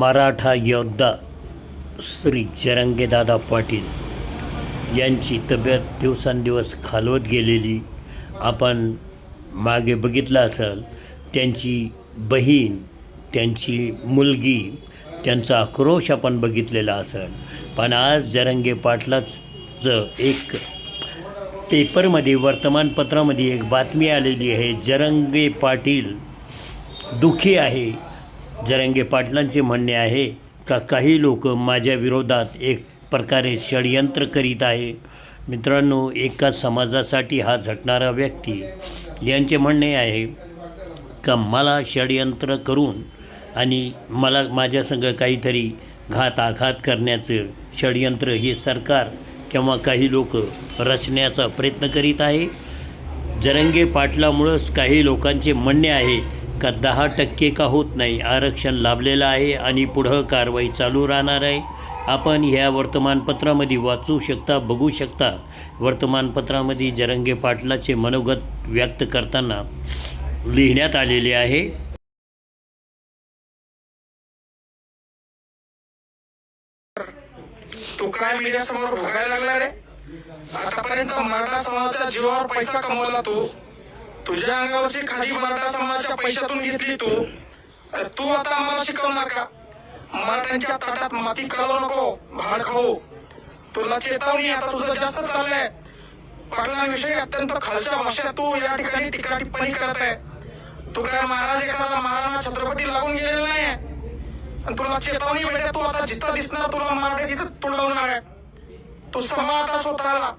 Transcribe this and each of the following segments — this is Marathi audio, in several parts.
मराठा योद्धा श्री जरंगेदादा पाटील यांची तब्येत दिवसांदिवस खालवत गेलेली. आपण मागे बघितलं असेल त्यांची बहीण त्यांची मुलगी त्यांचा आक्रोश आपण बघितलेला असेल. पण आज जरंगे पाटलाचं एक पेपरमध्ये वर्तमानपत्रामध्ये एक बातमी आलेली आहे जरंगे पाटील दुखी आहे. जरंगे पाटलांचे म्हणणे आहे का काही लोक माझ्या विरोधात एक प्रकारे षडयंत्र करीत आहे. मित्रांनो एका समाजासाठी हा झटणारा व्यक्ती यांचे म्हणणे आहे का मला षडयंत्र करून आणि मला माझ्यासंग काहीतरी घात आघात करण्याचं षडयंत्र हे सरकार किंवा काही लोक रचण्याचा प्रयत्न करीत आहे. जरंगे पाटलामुळंच काही लोकांचे म्हणणे आहे का दहा टक्के का होत नाही. आरक्षण लाभलेलं आहे आणि पुढं कारवाई चालू राहणार आहे. आपण ह्या वर्तमानपत्रामध्ये वाचू शकता बघू शकता. वर्तमानपत्रामध्ये जरंगे पाटलाचे मनोगत व्यक्त करताना लिहिण्यात आलेले आहे. काय मीडियासमोर भोगायला लागला रे? आतापर्यंत मराठा समाजाच्या जीवावर पैसा कमवला तू. तुझ्या अंगावरची खाली मराठा समाजाच्या पैशातून घेतली तू अरे तू आता आम्हाला शिकवणार का? मराठ्यांच्या ताटात माती कालवू नको भाड खाऊ. तुला चेतावणी आता तुझं जास्त चाललंय. पाटलांविषयी अत्यंत खालच्या भाषेत तू या ठिकाणी टीका टिप्पणी करत आहे तू काय महाराज एखादा महाराणा छत्रपती लागून गेलेला नाही आणि तुला चेतावणी भेटत तू आता जिथं दिसणार तुला मराठी तिथं तुडवणार आहे. तू समा आता स्वतःला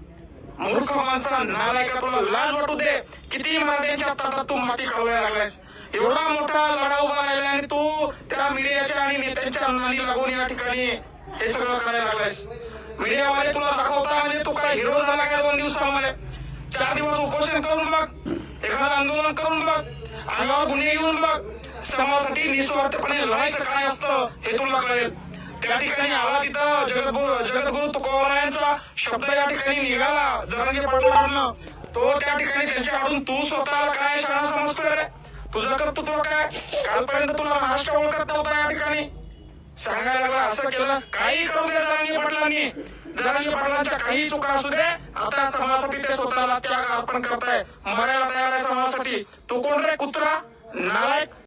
मूर्ख माणसा नालायक तुला लाज वाटू दे. किती मराठ्यांच्या ताटात तू माती खावायला लागलास एवढा मोठा लढा उभा राहिला आणि तू त्या मीडियाच्या आणि नेत्यांच्या नाणी लागून या ठिकाणी हे सगळं करायला लागलास मीडियावाले तुला दाखवता म्हणजे तू काय हिरो झाला का दोन दिवसामध्ये? चार दिवस उपोषण करून बघ. एखादं आंदोलन करून बघ. अंगावर गुन्हे येऊन बघ. समाजासाठी निस्वार्थपणे लढायचं काय असतं हे तुला कळेल. त्या ठिकाणी आला तिथं जगद्गुरु जगद्गुरु तुकोबारायांचा शब्द या ठिकाणी निघाला. जरांगे पाटलांकडनं तो त्या ठिकाणी त्यांच्याकडून तू स्वतःला काय शाळा समजतो रे? तुझं कर्तृत्व काय? कालपर्यंत तुला महाराष्ट्र ओळखत नव्हता या ठिकाणी. सांगायला लागला असं केलं काही करू दे जरांगे पाटलांनी. जरांगे पाटलांच्या काही चुका असू दे. आता समाजासाठी ते स्वतःला त्याग अर्पण करताय. मरायला तयार आहे समाजासाठी. तू कोण रे? कुत्रा? नालायक?